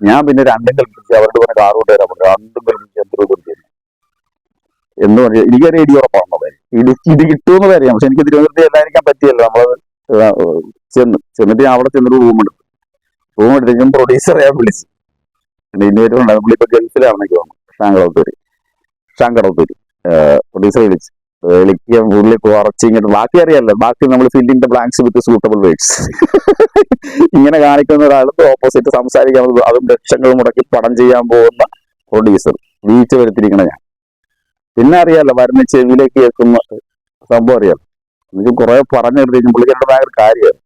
ഞാൻ പിന്നെ രണ്ടും കൽപ്പിച്ച് അവരുടെ പറഞ്ഞ കാർ കൊണ്ടുവരാൻ പറഞ്ഞു. രണ്ടും കൽപ്പിച്ച് എന്ത് രൂപ കൊടുത്തു എന്ന് പറഞ്ഞു എനിക്കൊരു ഇടി ഉറപ്പാണെന്നത് ഇത് ഇത് കിട്ടുമെന്ന് അറിയാം പക്ഷെ എനിക്ക് തിരുവനന്തപുരത്ത് എല്ലായിരിക്കാൻ പറ്റിയല്ലോ. നമ്മളത് ചെന്ന് ചെന്നിട്ട് ഞാൻ അവിടെ ചെന്നൊരു റൂം എടുത്തു. റൂം എടുത്തേക്കും പ്രൊഡ്യൂസറെ ഞാൻ വിളിച്ചു. ഉണ്ടാകും പുള്ളി ഇപ്പൊ ഗൾഫിലാണെന്നൊക്കെ തോന്നുന്നു. ഷാങ്കടത്തൂര് ഷാങ്കടത്തൂര് പ്രൊഡ്യൂസറെ വിളിച്ചു. വിളിക്കുക ഉള്ളിൽ കുറച്ച് ബാക്കി അറിയാലോ. ബാക്കി നമ്മൾ the blanks with suitable words ഇങ്ങനെ കാണിക്കുന്ന ഒരാൾക്ക് ഓപ്പോസിറ്റ് സംസാരിക്കാൻ അതും ലക്ഷങ്ങൾ മുടക്കി പടം ചെയ്യാൻ പോകുന്ന പ്രൊഡ്യൂസർ വീഴ്ച വരുത്തിയിരിക്കണ ഞാൻ. പിന്നെ അറിയാലോ വരുന്ന ചെവിയിലേക്ക് കേൾക്കുന്ന സംഭവം അറിയാലോ. എനിക്ക് കുറെ പറഞ്ഞെടുത്തേക്കും പുള്ളിക്കാരുടെ ഭയങ്കര കാര്യമാണ്.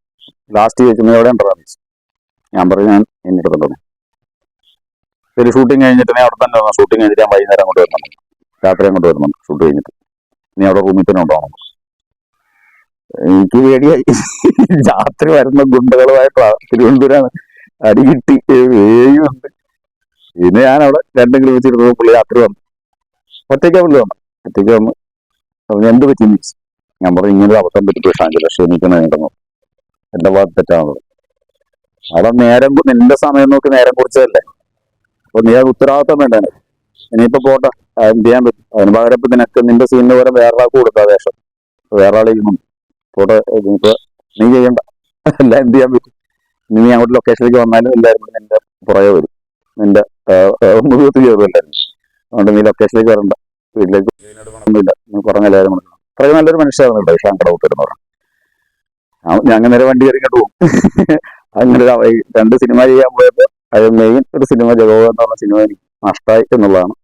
ലാസ്റ്റ് ചോദിക്കുന്നത് എവിടെ ഉണ്ടാകുന്ന ഞാൻ പറഞ്ഞു ഞാൻ എന്നിട്ട് തന്നെ ശരി ഷൂട്ടിംഗ് കഴിഞ്ഞിട്ട് ഞാൻ അവിടെ തന്നെ ഷൂട്ടിംഗ് കഴിഞ്ഞിട്ട് ഞാൻ വൈകുന്നേരം അങ്ങോട്ട് വരുന്നുണ്ട്. രാത്രി അങ്ങോട്ട് വരുന്നുണ്ട്. ഷൂട്ട് കഴിഞ്ഞിട്ട്. നീ അവിടെ റൂമിൽ തന്നെ ഉണ്ടാവണം എനിക്ക് പേടിയായി രാത്രി വരുന്ന ഗുണ്ടകളുമായിട്ടാണ് തിരുവനന്തപുരം അടി കിട്ടി. വേയുണ്ട് പിന്നെ ഞാൻ അവിടെ രണ്ടും കിലോമീറ്റർ പുള്ളി രാത്രി വന്നു. ഒറ്റയ്ക്കാ പുള്ളി വന്നു ഒറ്റയ്ക്ക് വന്ന് അപ്പൊ എന്ത് പറ്റി. ഞാൻ പറഞ്ഞു ഇങ്ങനെ ഒരു അബദ്ധം പറ്റി ക്ഷമിക്കുന്ന നീങ്ങുന്നു എന്റെ ഭാഗത്ത് തെറ്റാണത്. അവിടെ നേരം നിന്റെ സമയം നോക്കി നേരം കുറിച്ചതല്ലേ? അപ്പൊ നീ അത് ഉത്തരവാദിത്തം വേണ്ടേ? ഇനിയിപ്പോ പോട്ടെ. എന്ത് ചെയ്യാൻ പറ്റും? അതിന് പകരം ഇപ്പൊ നിനക്ക് നിന്റെ സീനിന് പകരം വേറൊരാൾക്ക് കൊടുക്കാം വേഷം. വേറെ ആൾ ചെയ്യുന്നുണ്ട് പോട്ടെ ഇനിയിപ്പോ നീ ചെയ്യണ്ട. എല്ലാം എന്ത് ചെയ്യാൻ പറ്റും? നീ അങ്ങോട്ട് ലൊക്കേഷനിലേക്ക് വന്നാലും എല്ലാവരും കൂടി നിന്റെ പുറകെ വരും. നിന്റെ മുഖത്ത് കയറും എല്ലാവരും അതുകൊണ്ട് നീ ലൊക്കേഷനിലേക്ക് വരണ്ട. വീട്ടിലേക്ക് ഒന്നുമില്ല. നീ പറഞ്ഞ എല്ലാവരും കൂടി അത്രയും നല്ലൊരു മനുഷ്യരാണ് കേട്ടോ ഇഷാൻ കടവുത്തർ എന്ന് പറഞ്ഞു ഞാൻ അങ്ങനെ നേരെ വണ്ടി കയറി ഇങ്ങോട്ട് പോകും. അങ്ങനെ രണ്ട് സിനിമ ചെയ്യാൻ പോയപ്പോ അത് മെയിൻ ഒരു സിനിമ ജഗോ എന്ന് പറഞ്ഞ സിനിമ എനിക്ക് നഷ്ടമായി എന്നുള്ളതാണ്.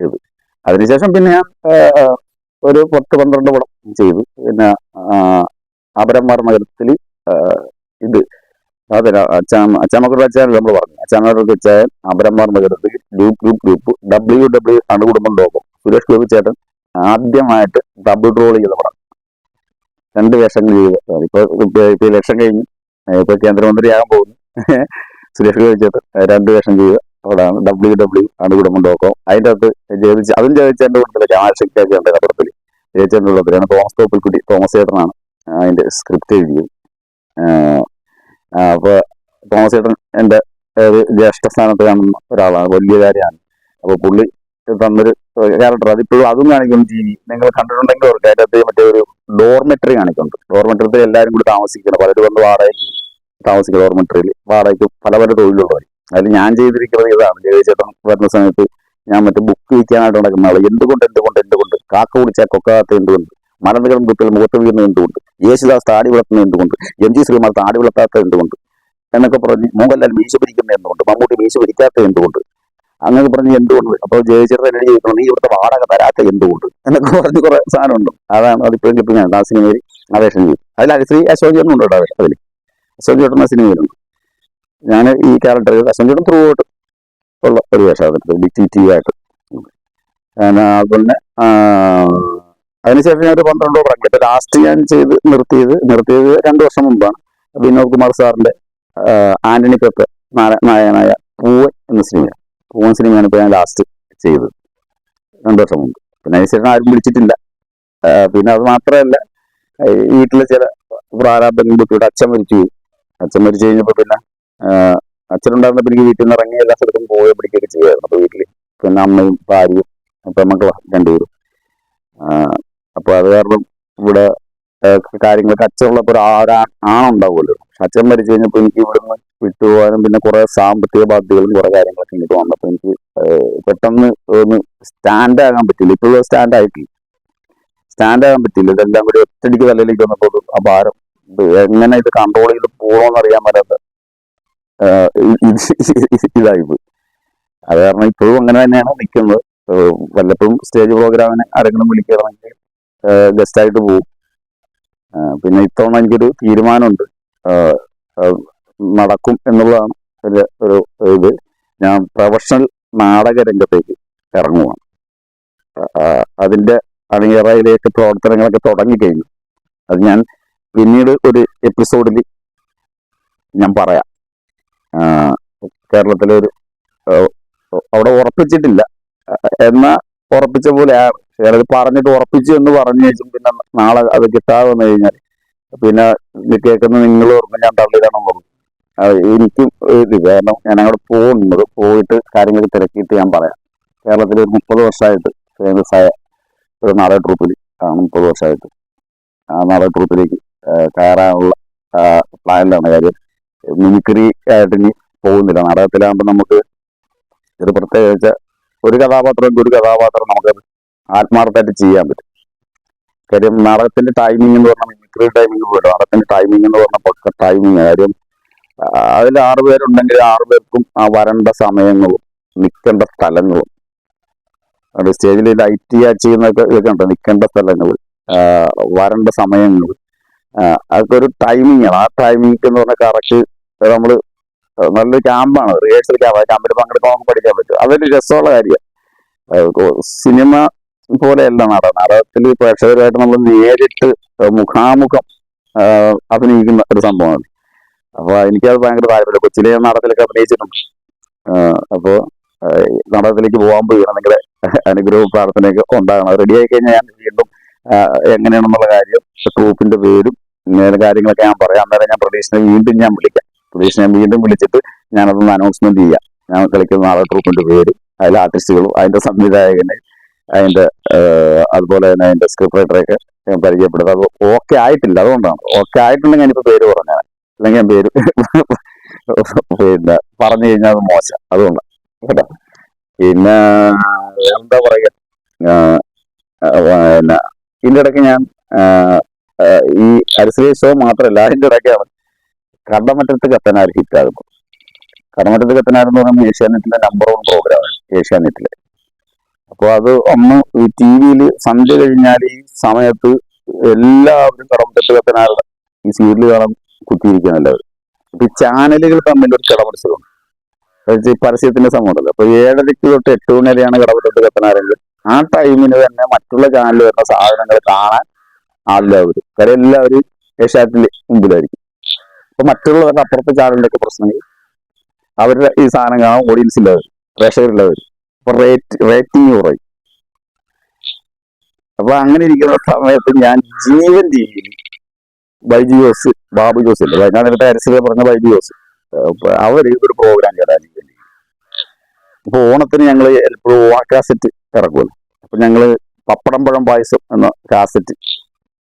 ഇത് അതിനുശേഷം പിന്നെ ഞാൻ ഒരു പത്ത് പന്ത്രണ്ട് പടം ചെയ്തു. പിന്നെ അപരന്മാർ ഇത് അതെ അച്ചാമക്കുള്ള അച്ചാൻ നമ്മൾ പറഞ്ഞു അച്ചാമക്കുള്ള അച്ചായൻ അപരന്മാർ നഗരത്തിൽ group group group W W അണുകുടുംബം ലോകം. സുരേഷ് ഗോപി ചേട്ടൻ ആദ്യമായിട്ട് ഡബിൾ റോൾ ചെയ്ത പടം. രണ്ട് വേഷങ്ങൾ ചെയ്ത് ഇപ്പൊ ഇപ്പൊ ഇലക്ഷൻ കഴിഞ്ഞു ഇപ്പൊ കേന്ദ്രമന്ത്രിയാകാൻ പോകുന്നു. സുരേഷ് ഗോപി ചേട്ടൻ രണ്ട് വേഷം ചെയ്ത. പടമാണ് ഡബ്ല്യു ഡബ്ല്യു അണുകുടുംബം ലോകം അതിന്റെ അകത്ത് ജയിച്ച് അതും ജയിച്ചതിന്റെ കൂട്ടത്തിൽ രാമശക്തിയാക്കിയുണ്ട് കടപ്പത്തിൽ ജയിച്ചതിന്റെ കൂട്ടത്തിലാണ് തോമസ് തോപ്പിൽക്കുട്ടി തോമസ് ചേട്ടനാണ് അതിന്റെ സ്ക്രിപ്റ്റ് എഴുതിയത്. അപ്പോൾ തോമസ് ചേട്ടൻ എന്റെ ഒരു ജ്യേഷ്ഠ സ്ഥാനത്ത് കാണുന്ന ഒരാളാണ് വലിയ കാര്യമാണ്. അപ്പൊ പുള്ളി തന്നൊരു ക്യാരക്ടർ അതിപ്പോഴും അതും കാണിക്കും ടി വി നിങ്ങൾ കണ്ടിട്ടുണ്ടെങ്കിൽ അവർക്ക് അതിന്റെ അകത്ത് മറ്റേ ഒരു ഡോർമെട്രി കാണിക്കുന്നുണ്ട്. ഡോർമെട്രിയിൽ എല്ലാവരും കൂടി താമസിക്കണം പലരും വന്ന് വാടകയ്ക്ക് താമസിക്കും ഡോർമെട്രിയിൽ. വാടകയ്ക്ക് പല പല തൊഴിലുള്ളവർ അതിൽ ഞാൻ ചെയ്തിരിക്കുന്നത് ഇതാണ്. ജയചേട്ടൻ വരുന്ന സമയത്ത് ഞാൻ മറ്റേ ബുക്ക് വിൽക്കാനായിട്ട് നടക്കുന്ന ആൾ. എന്തുകൊണ്ട് എന്തുകൊണ്ട് എന്തുകൊണ്ട്? കാക്ക കുടിച്ചാൽ കൊക്കാത്ത എന്തുകൊണ്ട്? മരണകളും മൃത്തിൽ മുഖത്ത് വീഴുന്നത് എന്തുകൊണ്ട്? യേശുദാസ് താടി വളർത്തുന്ന എന്തുകൊണ്ട്? എം ജി ശ്രീമാർ താടി വളർത്താത്ത എന്തുകൊണ്ട്? എന്നൊക്കെ പറഞ്ഞ് മോഹൻലാൽ മീശ പിരിക്കുന്നത് എന്തുകൊണ്ട്? മമ്മൂട്ടി മീശ പിരിക്കാത്ത എന്തുകൊണ്ട്? അങ്ങനെ പറഞ്ഞ് എന്തുകൊണ്ട്? അപ്പോൾ ജയചേട്ടൻ എന്നോട് ചോദിക്കണം നീ ഇവിടുത്തെ വാടക തരാത്ത എന്തുകൊണ്ട്? എന്നൊക്കെ പറഞ്ഞ് കുറെ സാധനമുണ്ട്. അതാണ് അതിപ്പോഴും കിട്ടുന്നത്. ആ സിനിമയിൽ അപേക്ഷ ചെയ്തു. അതിൽ ശ്രീ അശോക് കേട്ടോ അതിൽ. അശോക് ചേട്ടൻ ആ സിനിമയിലുണ്ട്. ഞാൻ ഈ ക്യാരക്ടർ ചേട്ടൻ ത്രൂ ഔട്ട് ഉള്ള ഒരു വേഷം ഡിറ്റി ആയിട്ട്. അതുപോലെ അതിനുശേഷം ഞാൻ ഒരു പന്ത്രണ്ടോ പടം ഇപ്പൊ ലാസ്റ്റ് ഞാൻ ചെയ്ത് നിർത്തിയത് നിർത്തിയത് രണ്ടു വർഷം മുമ്പാണ്. വിനോദ് കുമാർ സാറിന്റെ ആന്റണി പെപ്പ നായ- നായകനായ പൂവൻ എന്ന സിനിമ പൂവൻ സിനിമയാണ് ഇപ്പൊ ഞാൻ ലാസ്റ്റ് ചെയ്തത്. രണ്ടു വർഷം മുമ്പ്. പിന്നെ അതിനുശേഷം ആരും വിളിച്ചിട്ടില്ല. പിന്നെ അത് മാത്രമല്ല വീട്ടിലെ ചില പ്രാരാബ്ദങ്ങൾ ബുദ്ധിമുട്ട്. അച്ഛൻ മരിച്ചു അച്ഛൻ മരിച്ചു കഴിഞ്ഞപ്പോ പിന്നെ അച്ഛനുണ്ടായിരുന്നപ്പോൾ എനിക്ക് വീട്ടിൽ നിന്ന് ഇറങ്ങി എല്ലാ സ്ഥലത്തും പോയി പിടിക്കുകയൊക്കെ ചെയ്യുമായിരുന്നു. അപ്പൊ വീട്ടിൽ പിന്നെ അമ്മയും ഭാര്യയും പെമ്മക്കളാണ് രണ്ടുപേരും. ആ, അപ്പൊ അത് കാരണം ഇവിടെ കാര്യങ്ങളൊക്കെ അച്ഛനുള്ളപ്പോൾ ആണുണ്ടാവുമല്ലോ പക്ഷെ അച്ഛൻ മരിച്ചു കഴിഞ്ഞപ്പോൾ എനിക്ക് ഇവിടെ നിന്ന് വിട്ടുപോകാനും പിന്നെ കുറെ സാമ്പത്തിക ബാധ്യതകളും കുറെ കാര്യങ്ങളൊക്കെ എനിക്ക് വന്നപ്പോൾ എനിക്ക് പെട്ടെന്ന് ഒന്ന് സ്റ്റാൻഡ് ആകാൻ പറ്റില്ല ഇപ്പോഴും സ്റ്റാൻഡ് ആയിട്ടില്ല. സ്റ്റാൻഡ് ആകാൻ പറ്റില്ല ഇതെല്ലാം കൂടി ഒറ്റടിക്ക് തലയിലേക്ക് വന്നപ്പോൾ ആ ഭാരം എങ്ങനെ ഇത് കൺട്രോൾ ചെയ്ത് പോകണമെന്ന് അറിയാൻ പറ്റാത്ത ഇതായിപ്പോയി അത് കാരണം ഇപ്പോഴും അങ്ങനെ തന്നെയാണ് നിൽക്കുന്നത് വല്ലപ്പോഴും സ്റ്റേജ് പ്രോഗ്രാമിന് ആരെങ്കിലും ഗസ്റ്റ് ആയിട്ട് പോകും പിന്നെ ഇത്തവണ എനിക്കൊരു തീരുമാനമുണ്ട് നടക്കും എന്നുള്ളതാണ് ഒരു ഒരു ഇത് ഞാൻ പ്രൊഫഷണൽ നാടക രംഗത്തേക്ക് ഇറങ്ങുവാണ് അതിന്റെ അണിയറയിലേക്ക് പ്രവർത്തനങ്ങളൊക്കെ തുടങ്ങിക്കഴിഞ്ഞു അത് ഞാൻ പിന്നീട് ഒരു എപ്പിസോഡിൽ ഞാൻ പറയാം കേരളത്തിലെ ഒരു അവിടെ ഉറപ്പിച്ചിട്ടില്ല. എന്നാ ഉറപ്പിച്ച പോലെ ചിലത് പറഞ്ഞിട്ട് ഉറപ്പിച്ചു എന്ന് പറഞ്ഞു കഴിച്ചും പിന്നെ നാളെ അത് കിട്ടാതെ വന്നു കഴിഞ്ഞാൽ പിന്നെ കേൾക്കുന്ന നിങ്ങൾ ഓർമ്മ ഞാൻ തള്ളിയിടാൻ പറഞ്ഞു. എനിക്കും കാരണം ഞാൻ അങ്ങോട്ട് പോകുന്നത് പോയിട്ട് കാര്യങ്ങൾ തിരക്കിയിട്ട് ഞാൻ പറയാം. കേരളത്തിൽ ഒരു മുപ്പത് വർഷമായിട്ട് ഫേമസ് ആയ ഒരു നാടക ട്രൂപ്പിൽ ആണ് മുപ്പത് വർഷമായിട്ട് ആ നാടക ട്രൂപ്പിലേക്ക് കയറാനുള്ള പ്ലാനിലാണ് കാര്യം. മിമിക്രി ആയിട്ട് ഇനി പോകുന്നില്ല. നാടകത്തിലാകുമ്പോൾ നമുക്ക് ഒരു പ്രത്യേകിച്ച് ഒരു കഥാപാത്രം ഒരു കഥാപാത്രം നമുക്ക് ആത്മാർത്ഥമായിട്ട് ചെയ്യാൻ പറ്റും. കാര്യം നാടകത്തിന്റെ ടൈമിംഗ് എന്ന് പറഞ്ഞാൽ മിമിക്രി ടൈമിംഗ് പോലും നാടകത്തിന്റെ ടൈമിംഗ് എന്ന് പറഞ്ഞാൽ പക്ക ടൈമിംഗ് കാര്യം അതിൽ ആറ് പേരുണ്ടെങ്കിൽ ആറ് പേർക്കും ആ വരേണ്ട സമയങ്ങളും നിൽക്കേണ്ട സ്ഥലങ്ങളും സ്റ്റേജിൽ ലൈറ്റ് ചെയ്യുന്നൊക്കെ ഇതൊക്കെ ഉണ്ട്. നിൽക്കേണ്ട സ്ഥലങ്ങൾ വരേണ്ട സമയങ്ങൾ അതൊക്കെ ഒരു ടൈമിംഗ് ആണ്. ആ ടൈമിംഗ് എന്ന് പറഞ്ഞാൽ കറക്റ്റ് നമ്മൾ നല്ലൊരു ക്യാമ്പാണ് റിഹേഴ്സൽ ക്യാമ്പ് ക്യാമ്പിൽ പങ്കെടുക്കാൻ നമുക്ക് പഠിക്കാൻ പറ്റും. അതൊരു രസമുള്ള കാര്യമാണ് സിനിമ പോലെയല്ല നാടകം നാടകത്തിൽ പ്രേക്ഷകരുമായിട്ട് നമ്മൾ നേരിട്ട് മുഖാമുഖം അഭിനയിക്കുന്ന ഒരു സംഭവമാണ്. അപ്പൊ എനിക്കത് ഭയങ്കര താല്പര്യം കൊച്ചിലെ നടത്തിലൊക്കെ അഭിനയിച്ചിട്ടുണ്ട്. അപ്പോൾ നാടകത്തിലേക്ക് പോകാൻ പോയി. നിങ്ങളുടെ അനുഗ്രഹവും പ്രാർത്ഥനയൊക്കെ ഉണ്ടാകണം. റെഡി ആയി കഴിഞ്ഞാൽ ഞാൻ വീണ്ടും എങ്ങനെയാണെന്നുള്ള കാര്യം ട്രൂപ്പിന്റെ പേരും കാര്യങ്ങളൊക്കെ ഞാൻ പറയാം. അന്നേരം ഞാൻ പ്രതീക്ഷനെ വീണ്ടും ഞാൻ വിളിക്കാം. പ്രതീക്ഷനെ വീണ്ടും വിളിച്ചിട്ട് ഞാനതൊന്ന് അനൗൺസ്മെന്റ് ചെയ്യാം ഞാൻ കളിക്കുന്ന ആളെ ട്രൂപ്പിന്റെ പേര് അതിലെ ആർട്ടിസ്റ്റുകളും അതിന്റെ സംവിധായകനെ അതിന്റെ അതുപോലെ തന്നെ അതിന്റെ സ്ക്രിപ്റ്റ് റൈറ്ററൊക്കെ ഞാൻ പരിചയപ്പെടുന്നത് അത് ഓക്കെ ആയിട്ടില്ല അതുകൊണ്ടാണ്. ഓക്കെ ആയിട്ടുണ്ടെങ്കിൽ ഞാനിപ്പോ പേര് പറഞ്ഞാൽ അല്ലെങ്കിൽ ഞാൻ പേര് പിന്നെ പറഞ്ഞു കഴിഞ്ഞാൽ അത് മോശം. അതുകൊണ്ടാണ്. കേട്ടോ? പിന്നെ എന്താ പറയുക? ഇതിന്റെ ഇടയ്ക്ക് ഞാൻ ഈ അരിശ്രീ ഷോ മാത്രമല്ല അതിന്റെ ഇടയ്ക്കാണ് കടമറ്റത്ത് കത്തനാർ ഹിറ്റ് ആകുന്നത് കടമറ്റത്ത് കത്തനാർ എന്ന് പറയുമ്പോൾ ഏഷ്യാനെറ്റിലെ നമ്പർ വൺ പ്രോഗ്രാമാണ് ഏഷ്യാനെറ്റിലെ. അപ്പോൾ അത് ഒന്ന് ഈ ടി വിയിൽ സന്ധ്യ കഴിഞ്ഞാൽ ഈ സമയത്ത് എല്ലാവരും കടമറ്റത്ത് കത്തനാർ ഈ സീരിയൽ കാണാൻ കുത്തിയിരിക്കുകയാണ് എല്ലാവരും അപ്പൊ ഈ ചാനലുകൾ തമ്മിൽ ഒരു കിടമത്സരമുണ്ട് പരസ്യത്തിന്റെ സമയമുണ്ടല്ലോ അപ്പൊ ഏഴരയ്ക്ക് തൊട്ട് എട്ട് മണി കടമറ്റത്ത് കത്തനാരെങ്കിൽ ആ ടൈമിന് തന്നെ മറ്റുള്ള ചാനലിൽ വരുന്ന സാധനങ്ങൾ കാണാൻ ആളില്ലാവരും. കാര്യം എല്ലാവരും ഏഷ്യാറ്റിന്റെ മുമ്പിലായിരിക്കും. അപ്പൊ മറ്റുള്ളവരുടെ അപ്പുറത്തെ ചാനലിന്റെ ഒക്കെ പ്രശ്നങ്ങൾ അവരുടെ ഈ സാധനം കാണാൻ ഓഡിയൻസ് ഇല്ലവർ പ്രേക്ഷകരുള്ളവർ അപ്പൊ റേറ്റ് റേറ്റിംഗ് കുറയും. അപ്പൊ അങ്ങനെ ഇരിക്കുന്ന സമയത്ത് ഞാൻ ജീവൻ ടിവിയിൽ ബൈജു ജോസ് ബാബു ജോസ് ഇല്ല? വയനാട് അരസിലെ പറഞ്ഞ ബൈജു ജോസ്. അവർ ഒരു പ്രോഗ്രാം കേടാൻ ജീവൻ അപ്പൊ ഓണത്തിന് ഞങ്ങൾ എപ്പോഴും ഓണ കാസറ്റ് ഇറക്കുമല്ലോ. അപ്പൊ ഞങ്ങൾ പപ്പടം പഴം പായസം എന്ന കാസറ്റ്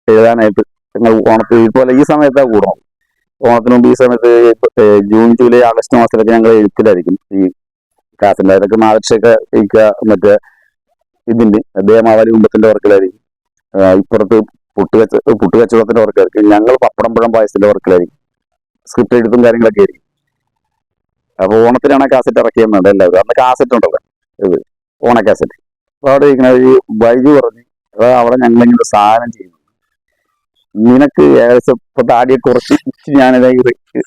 എഴുതാനായിട്ട് ഞങ്ങൾ ഓണത്തിന് ഇതുപോലെ ഈ സമയത്താണ് കൂടണം ഓണത്തിന് മുമ്പ് ഈ സമയത്ത് ജൂൺ ജൂലൈ ആഗസ്റ്റ് മാസത്തിലൊക്കെ ഞങ്ങൾ എഴുത്തിലായിരിക്കും ഈ കാസറ്റ് അതിലൊക്കെ നാലക്ഷയൊക്കെ ഇരിക്കുക മറ്റേ ഇതിന്റെ ദേമാവലി കുടുംബത്തിന്റെ വർക്കിലായിരിക്കും. ഇപ്പുറത്ത് പുട്ടുകച്ച പുട്ടുകച്ചവടത്തിന്റെ വർക്കായിരിക്കും ഞങ്ങൾ പപ്പടം പഴം പായസത്തിന്റെ വർക്കിലായിരിക്കും. സ്ക്രിപ്റ്റ് എഴുത്തും കാര്യങ്ങളൊക്കെ ആയിരിക്കും. അപ്പൊ ഓണത്തിനാണ് കാസറ്റ് ഇറക്കിയെന്നുണ്ട് എല്ലാവരും അന്ന് കാസറ്റ് ഉണ്ടല്ലോ ഇത്. ഓണ കാസറ്റ് അവിടെ ഇരിക്കുന്ന ഈ ബൈജു പറഞ്ഞു അതാ അവിടെ ഞങ്ങൾ ഇങ്ങനെ സാധനം ചെയ്യുന്നു. നിനക്ക് ഏകദേശം ഇപ്പൊ താടിയെ കുറച്ച് ഇച്ചിരി ഞാനിത്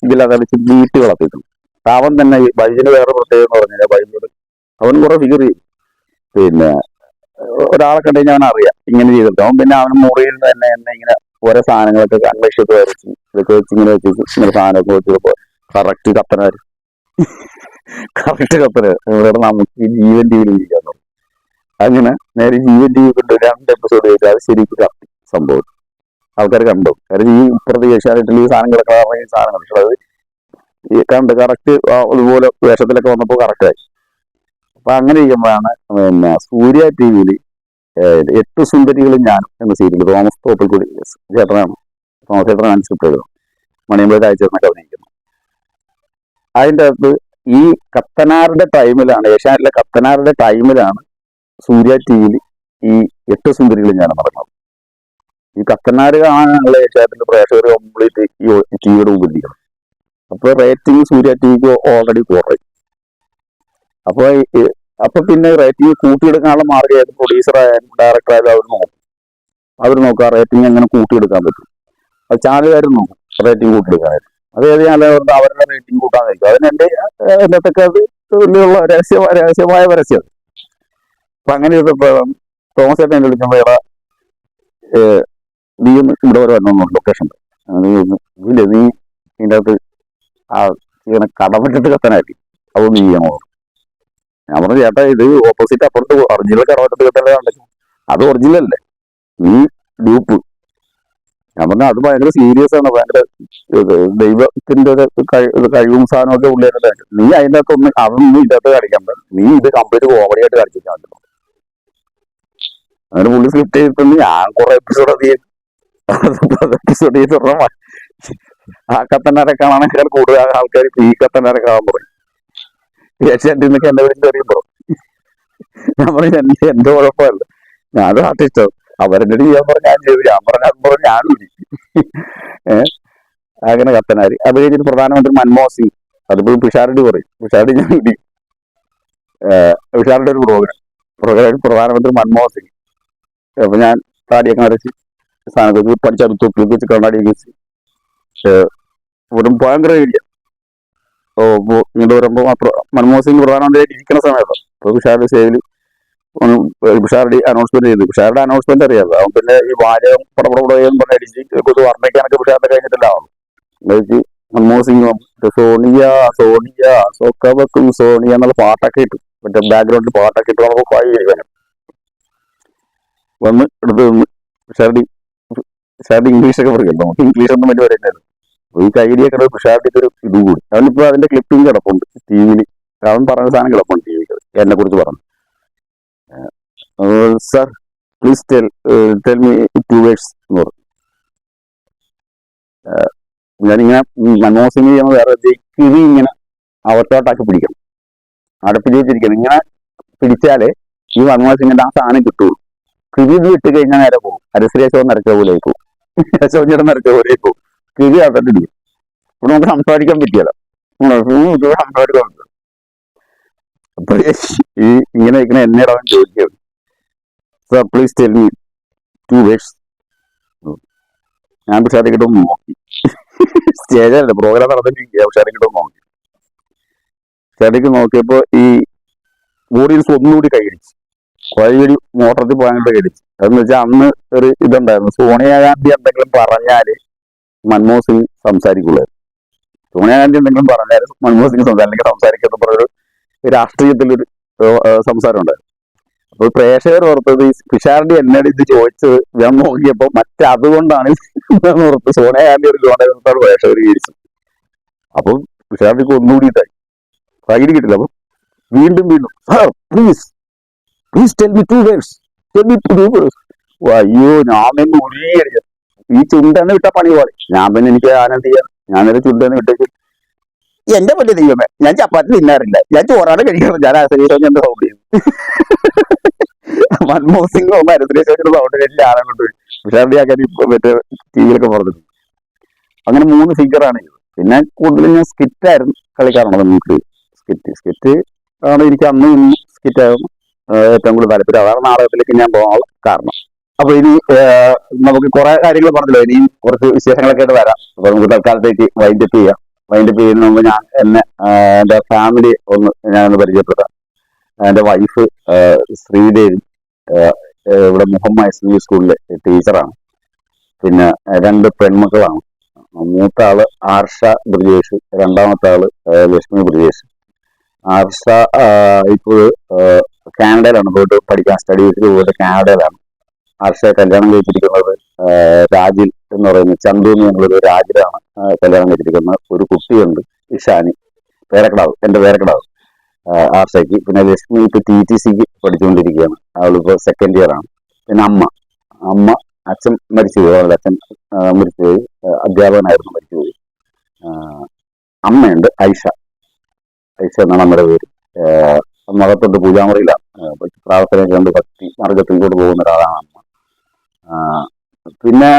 ഇതിലതടിച്ച് വീട്ട് വളർത്തിയിട്ടുണ്ട്. അപ്പൊ അവൻ തന്നെ ഈ ബൈജിന് വേറെ പ്രത്യേകം പറഞ്ഞില്ല ബൈജിനോട് അവൻ കുറെ ഫിഗർ ചെയ്യും പിന്നെ ഒരാളെ കണ്ടു അവൻ അറിയാം ഇങ്ങനെ ചെയ്തിട്ട് അവൻ പിന്നെ അവൻ മുറിയിൽ തന്നെ എന്നെ ഇങ്ങനെ ഓരോ സാധനങ്ങളൊക്കെ അന്വേഷിച്ചൊക്കെ വരച്ച്. ഇതൊക്കെ വെച്ച് ഇങ്ങനെ വെച്ച് ഇങ്ങനെ സാധനമൊക്കെ വെച്ചപ്പോ കറക്റ്റ് കപ്പന കറക്റ്റ് കപ്പന ഇവിടെ നമുക്ക് ജീവൻ ജീവിതം വിയിൽ ഇരിക്കാൻ അങ്ങനെ നേരെ ജീവൻ ടി വി കൊണ്ട് രണ്ട് എപ്പിസോഡ് ചോദിച്ചാൽ അത് ശരിക്കും കത്തി സംഭവം. ആൾക്കാർ കണ്ടു. കാര്യം ഈ ഇപ്പുറത്ത് ഏഷ്യാനെറ്റിൽ ഈ സാധനങ്ങളൊക്കെ പറഞ്ഞ സാധനങ്ങൾ. പക്ഷെ അത് കണ്ട് കറക്റ്റ് അതുപോലെ വേഷത്തിലൊക്കെ വന്നപ്പോൾ കറക്റ്റായി അപ്പൊ അങ്ങനെ ചെയ്യുമ്പോഴാണ് പിന്നെ സൂര്യ ടി വിയിൽ എട്ട് സുന്ദരികളും ഞാനും എന്ന സീരിയൽ തോമസ് തോപ്പിൽക്കൂടി ചേട്ടനാണ്. തോമസ് ചേട്ടനാണ് സ്ക്രിപ്റ്റ് എഴുതുന്നത്. മണിയമ്പഴ അയച്ചേർന്നൊക്കെ അഭിനയിക്കുന്നു. അതിന്റെ അകത്ത് ഈ കത്തനാരുടെ ടൈമിലാണ് ഏഷ്യാനെറ്റിലെ കത്തനാരുടെ ടൈമിലാണ് സൂര്യ ടി വിയിൽ ഈ എട്ട് സുന്ദരികളും ഞാൻ നടക്കണം ഈ കക്കനാട് കാണാനുള്ള ഏഷ്യാനെറ്റിന്റെ പ്രേക്ഷകർ കംപ്ലീറ്റ് ഈ ടിവിയുടെ മുമ്പിലിരിക്കണം അപ്പൊ റേറ്റിംഗ് സൂര്യ ടിവിക്ക് ഓൾറെഡി കുറയും അപ്പൊ ഈ- അപ്പൊ പിന്നെ റേറ്റിംഗ് കൂട്ടിയെടുക്കാനുള്ള പ്രൊഡ്യൂസർ ആയാലും ഡയറക്ടർ ആയാലും അവർ നോക്കും. അവർ നോക്കുക റേറ്റിംഗ് എങ്ങനെ കൂട്ടിയെടുക്കാൻ പറ്റും. അത് ചാനലുകാരും നോക്കും റേറ്റിംഗ് കൂട്ടിയെടുക്കാനായിട്ട്. അത് ഏത് ചാനലുകാരുടെ അവരുടെ റേറ്റിംഗ് കൂട്ടാൻ കഴിക്കും അതിന് എന്റെ എന്നത്തൊക്കെ അത് വലിയുള്ള രഹസ്യമായ രഹസ്യമായ പരസ്യം. അപ്പൊ അങ്ങനെ തോമസ് ചേട്ടൻ എന്നെ വിളിക്കുമ്പോ എടാ നീ ഒന്ന് ഇവിടെ വരെ വരണം ലൊക്കേഷൻ നീ ഇല്ല നീ ഇതിന്റെ അകത്ത് ആ ഇങ്ങനെ കടമറ്റിട്ട് കത്താനായിട്ട് അതൊന്നും ചെയ്യണോ ഞാൻ പറഞ്ഞു ചേട്ടാ ഇത് ഓപ്പോസിറ്റ് അപ്പുറത്ത് ഒറിജിനൽ കടമറ്റത്ത് കത്തനല്ലേ അത് ഒറിജിനൽ അല്ലേ? നീ ഡ്യൂപ്പ് ഞാൻ പറഞ്ഞ അത് ഭയങ്കര സീരിയസ് ആണ് ഭയങ്കര ദൈവത്തിന്റെ ഒരു കഴിവും സാധനമൊക്കെ ഉള്ളിലല്ലേ നീ അതിന്റെ അകത്തൊന്ന് അതൊന്നും ഇതിന്റെ അകത്ത് കളിക്കണ്ട നീ ഇത് കംപ്ലീറ്റ് കോമഡി ആയിട്ട് കളിച്ചിട്ടാ മതി അങ്ങനെ പുള്ളി സ്ക്രിപ്റ്റ് ചെയ്തിട്ടുണ്ട് ഞാൻ കുറെ എപ്പിസോഡ് അത് എപ്പിസോഡ് ചെയ്തിട്ടുള്ള ആ കത്തനാരെ കാണാനേക്കാൾ കൂടുതൽ ആൾക്കാർ ഈ കത്തനാരെ കാണാൻ പറയും. ഏഷ്യാന്റെ നിന്നൊക്കെ എന്റെ വീട്ടിൽ അറിയുമ്പോ ഞാൻ പറഞ്ഞു എന്റെ എന്റെ കുഴപ്പമല്ല. ഞാനൊരു ആർട്ടിസ്റ്റ് അവരെന്റെ ചെയ്യാൻ പറഞ്ഞു ഞാൻ ചെയ്തു. ഞാൻ പറഞ്ഞു അത് പറഞ്ഞു ഇടി ഏഹ് അങ്ങനെ കത്തനാര് അത് കഴിഞ്ഞിട്ട് പ്രധാനമന്ത്രി മൻമോഹൻ സിംഗ് അതിപ്പോ പിഷാരടി പറയും. പിഷാരടി ഞാൻ ഇടി. പിഷാരടി ഒരു പ്രോഗ്രാം പ്രോഗ്രാം പ്രധാനമന്ത്രി മൻമോഹൻ സിംഗ് അപ്പൊ ഞാൻ താടിയൊക്കെ വരച്ച് സ്ഥാനത്ത് പഠിച്ചെടുത്തു വെച്ച് കണ്ണാടിയൊക്കെ വെച്ച്. ഒരു ഭയങ്കര ഏരിയ ഓ ഇങ്ങോട്ട് വരുമ്പോ പ്ര- മൻമോഹൻ സിംഗ് പ്രധാനമന്ത്രിയായിട്ട് ഇരിക്കുന്ന സമയത്ത്. അപ്പൊ പിഷാരുടെ സേവിൽ പിഷാരടി അനൗൺസ്മെന്റ് ചെയ്തു. പിഷാരുടെ അനൗൺസ്മെന്റ് അറിയാതെ അവൻ പിന്നെ ഈ വാചകം പടപടപടയെന്ന് പറഞ്ഞ അടിച്ച് കൊച്ചു വർണിക്കാനൊക്കെ ഉഷാറിന്റെ കഴിഞ്ഞിട്ടുണ്ടാവും മൻമോഹൻ സിംഗ് സോണിയ സോണിയ സോക്കവക്കും സോണിയ എന്നുള്ള പാട്ടൊക്കെ ഇട്ടു മറ്റേ ബാക്ക്ഗ്രൗണ്ടിൽ പാട്ടൊക്കെ ഇട്ട് നമുക്ക് കഴിയാനും വന്ന് എടുത്ത് നിന്ന് ഷാർഡി ഷാർഡി ഇംഗ്ലീഷ് ഒക്കെ പറയും നമുക്ക് ഇംഗ്ലീഷ് ഒന്നും വലിയ പറയുന്നില്ല ഈ കൈഡിയൊക്കെ പിഷാരടിക്ക് ഒരു ഇത് കൂടി. അവനിപ്പോ അതിന്റെ ക്ലിപ്പിംഗ് കിടപ്പുണ്ട്. ടി വിയിൽ അവൻ പറഞ്ഞ സാധനം കിടപ്പുണ്ട് ടി വിക്ക് എന്നെ കുറിച്ച് പറഞ്ഞു. Sir please tell tell me two words എന്ന് പറഞ്ഞു. ഞാനിങ്ങനെ മൻമോഹൻ സിംഗ് ചെയ്യുന്ന വേറെ കിഴി ഇങ്ങനെ അവത്തോട്ടാക്കി പിടിക്കണം. അടുപ്പിൽ വെച്ചിരിക്കണം ഇങ്ങനെ പിടിച്ചാലേ ഈ മൻമോഹൻ സിംഗിന്റെ ആ സാധനം കിട്ടുള്ളൂ. കിഴി ഇത് ഇട്ട് കഴിഞ്ഞാൽ നേരെ പോകും. ഹരിശ്രീശോം നിറച്ച പോലെ പോകും നിറച്ച പോകും കിഴി അവിടെ ഇടിക്കും ഇവിടെ നമുക്ക് സംസാരിക്കാൻ പറ്റിയല്ല. സംസാരിക്കാൻ പറ്റില്ല അപ്പൊ ഈ ഇങ്ങനെ ഇങ്ങനെ എന്നോട് അവൻ sir please tell me two ഞാൻ പക്ഷെ അതിക്കിട്ട് നോക്കി. സ്റ്റേജല്ല പ്രോഗ്രാം നടന്നിട്ടിരിക്കുക. പക്ഷെ അതിക്കിട്ട് നോക്കി. ചെടിക്ക് നോക്കിയപ്പോ ഈ ഓഡിയൻസ് ഒന്നുകൂടി കൈയടിച്ചു വഴിയൊരു മോട്ടറത്തിൽ പോകാനുള്ള കടിച്ചു അതെന്ന് വെച്ചാൽ അന്ന് ഒരു ഇതുണ്ടായിരുന്നു. സോണിയാഗാന്ധി എന്തെങ്കിലും പറഞ്ഞാൽ മൻമോഹൻ സിംഗ് സംസാരിക്കുള്ളായിരുന്നു സോണിയാഗാന്ധി എന്തെങ്കിലും പറഞ്ഞാൽ മൻമോഹൻ സിംഗ് സംസാരിക്കും സംസാരിക്കുന്ന പറഞ്ഞൊരു രാഷ്ട്രീയത്തിലൊരു സംസാരം ഉണ്ടായിരുന്നു അപ്പൊ പ്രേക്ഷകർ ഓർത്തത് ഈ പിഷാരടി എന്നോട് ഇത് ചോദിച്ചത് ഞാൻ നോക്കിയപ്പോ മറ്റതുകൊണ്ടാണ് ഓർത്ത് സോണിയാഗാന്ധി ഒരു ഗവൺമെന്റ് പ്രേക്ഷകർ വിചാരിച്ചു അപ്പൊ പിഷാരടിക്ക് ഒന്നുകൂടി ഇതായി. പകിടി കിട്ടില്ല. അപ്പൊ വീണ്ടും വീണ്ടും sir please please tell me two words tell me two words അയ്യോ ഞാൻ പിന്നെ ഉരുകി ഈ ചുണ്ടെന്ന് വിട്ട പണി പോലെ. ഞാൻ പിന്നെ എനിക്ക് ആനന്ദ ചെയ്യാം. ഞാനൊരു ചുണ്ടെന്ന് വിട്ടേക്ക്. എന്റെ പറ്റി ദൈവമേ ഞാൻ ചപ്പാത്തി തിന്നാറില്ല. ഞാൻ ചോറാണ് കഴിക്കാറ്. ഞാൻ ആശ്രയിച്ചു എന്റെ സൗണ്ട് ചെയ്തു മൻമോഹൻ സിംഗ് അരശ്രീശോന്റെ സൗണ്ട് കേട്ടില്ല ആരാണ് കൊണ്ട് വിഷാദിയാക്കാൻ ഇപ്പൊ മറ്റേ ടി വിയിലൊക്കെ പറഞ്ഞത് അങ്ങനെ മൂന്ന് ഫിഗറാണ് പിന്നെ കൂടുതലും ഞാൻ സ്കിറ്റ് ആയിരുന്നു കളിക്കാറുള്ളത്. നമുക്ക് സ്കിറ്റ് സ്കിറ്റ് ആണ് എനിക്ക് അന്ന് സ്കിറ്റ് ഏഹ് ഏറ്റവും കൂടുതൽ താല്പര്യം. അതാണ് നാടകത്തിലേക്ക് ഞാൻ പോകാനുള്ള കാരണം. അപ്പൊ ഇനി നമുക്ക് കുറെ കാര്യങ്ങൾ പറഞ്ഞല്ലോ. ഇനിയും കുറച്ച് വിശേഷങ്ങളൊക്കെ ആയിട്ട് വരാം. അപ്പൊ നമുക്ക് തൽക്കാലത്തേക്ക് വൈൻഡപ്പ് ചെയ്യാം. വൈൻഡപ്പ് ചെയ്യുന്ന മുമ്പ് ഞാൻ എന്നെ എന്റെ ഫാമിലി ഒന്ന് ഞാൻ ഒന്ന് പരിചയപ്പെടുത്താം എന്റെ വൈഫ് ശ്രീദേവി ഇവിടെ മുഹമ്മദ് എസ് വി സ്കൂളിലെ ടീച്ചറാണ് പിന്നെ രണ്ട് പെൺമക്കളാണ്. മൂത്ത ആൾ ആർഷ ബ്രിജേഷ് രണ്ടാമത്തെ ആൾ ലക്ഷ്മി ബ്രിജേഷ്. ആർഷ ഇപ്പോൾ കാനഡയിലാണ്. പോയിട്ട് പഠിക്കാൻ സ്റ്റഡി ചെയ്തിട്ട് പോയിട്ട് കാനഡയിലാണ്. ഹർഷയെ കല്യാണം കഴിച്ചിരിക്കുന്നത് രാജിൽ എന്ന് പറയുന്ന ചന്തു എന്ന് എന്നുള്ളത് രാജിലാണ് കല്യാണം കഴിച്ചിരിക്കുന്നത് ഒരു കുട്ടിയുണ്ട് ഇഷാനി. പേരക്കടാവ് എന്റെ പേരക്കടാവ്. ആർഷയ്ക്ക് പിന്നെ ലക്ഷ്മി ഇപ്പൊ ടി ടി സിക്ക് പഠിച്ചുകൊണ്ടിരിക്കുകയാണ്. അവളിപ്പോ സെക്കൻഡ് ഇയർ ആണ്. പിന്നെ അമ്മ. അമ്മ അച്ഛൻ മരിച്ചുപോയി. അവളുടെ അച്ഛൻ മരിച്ചുപോയി. അധ്യാപകനായിരുന്നു മരിച്ചുപോയി. പോയി അമ്മയുണ്ട് ഐഷ. ഐഷ എന്നാണ് നമ്മുടെ പേര്. ആഹ് മകത്തുണ്ട് പൂജാമുറിയിലാണ് ആഹ് പക്ഷെ പ്രാർത്ഥന കണ്ട് ഭക്തി മാർഗത്തിലോട്ട് പോകുന്ന ഒരാളാണ് പിന്നെ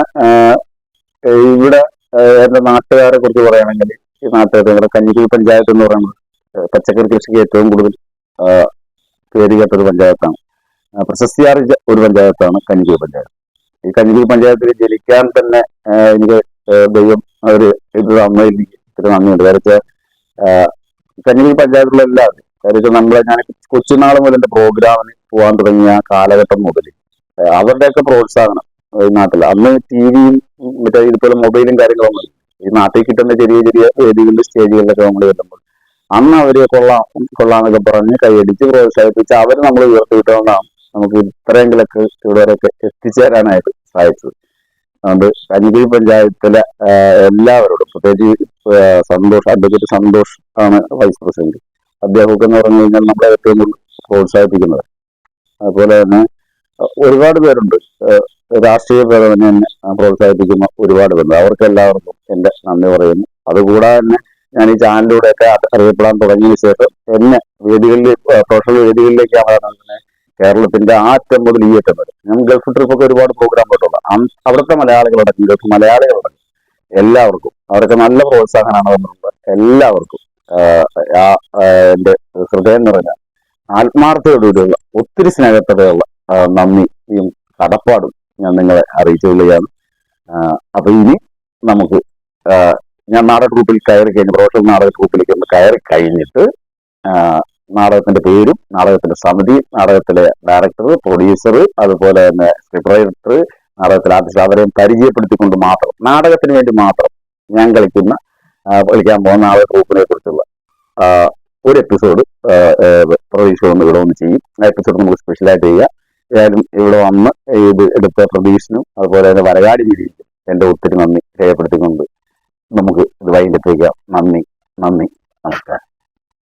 ഇവിടെ എന്റെ നാട്ടുകാരെ കുറിച്ച് പറയുകയാണെങ്കിൽ ഈ നാട്ടുകാർ ഇവിടെ കഞ്ഞിക്കുഴി പഞ്ചായത്ത് എന്ന് പറയുന്നത് പച്ചക്കറി കൃഷിക്ക് ഏറ്റവും കൂടുതൽ പേരുകേട്ട പേര് കേട്ട ഒരു പഞ്ചായത്താണ്. ആഹ് പ്രശസ്തി ആർജിച്ച ഒരു പഞ്ചായത്താണ് കഞ്ഞിക്കുഴി പഞ്ചായത്ത്. ഈ കഞ്ഞിക്കുഴി പഞ്ചായത്തിൽ ജനിക്കാൻ തന്നെ എനിക്ക് ദൈവം ഒരു ഇത് തന്നതിൽ എനിക്ക് നന്ദിയുണ്ട്. കാരണം വെച്ചാൽ കഞ്ഞിക്കുഴി പഞ്ചായത്തിലുള്ള എല്ലാവരും കാര്യം നമ്മളെ ഞാൻ കൊച്ചുനാൾ മുതൽ എന്റെ പ്രോഗ്രാമിന് പോകാൻ തുടങ്ങിയ കാലഘട്ടം മുതൽ അവരുടെയൊക്കെ പ്രോത്സാഹനം ഈ നാട്ടിൽ അന്ന് ടി വിയും മറ്റേ ഇതുപോലെ മൊബൈലും കാര്യങ്ങളൊന്നും. ഈ നാട്ടിൽ കിട്ടുന്ന ചെറിയ ചെറിയ വേദികളിൽ സ്റ്റേജുകളിലൊക്കെ നമ്മൾ ചെല്ലുമ്പോൾ അന്ന് അവർ കൊള്ളാം കൊള്ളാന്നൊക്കെ പറഞ്ഞ് കൈയടിച്ച് പ്രോത്സാഹിപ്പിച്ച് അവർ നമ്മൾ ഉയർത്തി വിട്ടുകൊണ്ടാണ് നമുക്ക് ഇത്രയെങ്കിലൊക്കെ ഇവിടെയൊക്കെ എത്തിച്ചേരാനായിട്ട് സാധിച്ചത്. അതുകൊണ്ട് കഞ്ഞിക്കുഴി പഞ്ചായത്തിലെ എല്ലാവരോടും പ്രത്യേകിച്ച് സന്തോഷ് അഡ്വക്കേറ്റ് സന്തോഷ് ആണ് വൈസ് പ്രസിഡന്റ്. അദ്ദേഹമൊക്കെ എന്ന് പറഞ്ഞു കഴിഞ്ഞാൽ നമ്മളെ ഏറ്റവും കൂടുതൽ പ്രോത്സാഹിപ്പിക്കുന്നത്. അതുപോലെ തന്നെ ഒരുപാട് പേരുണ്ട് രാഷ്ട്രീയ തന്നെ പ്രോത്സാഹിപ്പിക്കുന്ന ഒരുപാട് പേരുണ്ട്. അവർക്ക് എല്ലാവർക്കും എന്റെ നന്ദി പറയുന്നു. അതുകൂടാതെ തന്നെ ഞാൻ ഈ ചാനലിലൂടെ ഒക്കെ അറിയപ്പെടാൻ തുടങ്ങിയ ശേഷം എന്നെ വേദികളിൽ പ്രൊഫഷണൽ വേദികളിലേക്കാണ് തന്നെ കേരളത്തിന്റെ ആ അറ്റം മുതൽ ഈ അറ്റം വരെ. ഞാൻ ഗൾഫ് ട്രിപ്പൊക്കെ ഒരുപാട് പ്രോഗ്രാം പോയിട്ടുണ്ട് അവിടുത്തെ മലയാളികളടക്കം ഗൾഫ് മലയാളികളടക്കം എല്ലാവർക്കും അവരൊക്കെ നല്ല പ്രോത്സാഹനമാണ് തന്നിട്ടുള്ളത്. എല്ലാവർക്കും. എന്റെ ഹൃദയം നിറഞ്ഞ ആത്മാർത്ഥതയോടുകൂടിയുള്ള ഒത്തിരി സ്നേഹത്തോടെയുള്ള നന്ദിയും കടപ്പാടും ഞാൻ നിങ്ങളെ അറിയിച്ചു കൊള്ളുകയാണ് ആ, അപ്പൊ ഇനി നമുക്ക് ഞാൻ നാടക ഗ്രൂപ്പിൽ കയറി കഴിഞ്ഞ് പ്രൊഫഷണൽ നാടക ഗ്രൂപ്പിലേക്ക് ഒന്ന് കയറി കഴിഞ്ഞിട്ട് നാടകത്തിന്റെ പേരും നാടകത്തിന്റെ സമിതി നാടകത്തിലെ ഡയറക്ടർ പ്രൊഡ്യൂസർ അതുപോലെ തന്നെ സ്ക്രിപ്റ്റ് റൈറ്റർ നാടകത്തിലെ ആർട്ടിസ്റ്റ് അവരെയും പരിചയപ്പെടുത്തിക്കൊണ്ട് മാത്രം നാടകത്തിന് വേണ്ടി മാത്രം ഞാൻ കളിക്കുന്ന കളിക്കാൻ പോകുന്ന ആളെ ഗ്രൂപ്പിനെ കുറിച്ചുള്ള ഒരു എപ്പിസോഡ് പ്രതീക്ഷ ഒന്ന് ഇവിടെ ഒന്ന് ചെയ്യും. ആ എപ്പിസോഡ് നമുക്ക് സ്പെഷ്യലായിട്ട് ചെയ്യുക ഏതായാലും ഇവിടെ വന്ന് ഇത് എടുത്ത പ്രതീക്ഷനും അതുപോലെ തന്നെ വരകാടി രീതിയിൽ എന്റെ ഒത്തിരി നന്ദി രേഖപ്പെടുത്തിക്കൊണ്ട് നമുക്ക് ഇത് വൈകിട്ടേക്കാം നന്ദി നന്ദി നമസ്കാരം.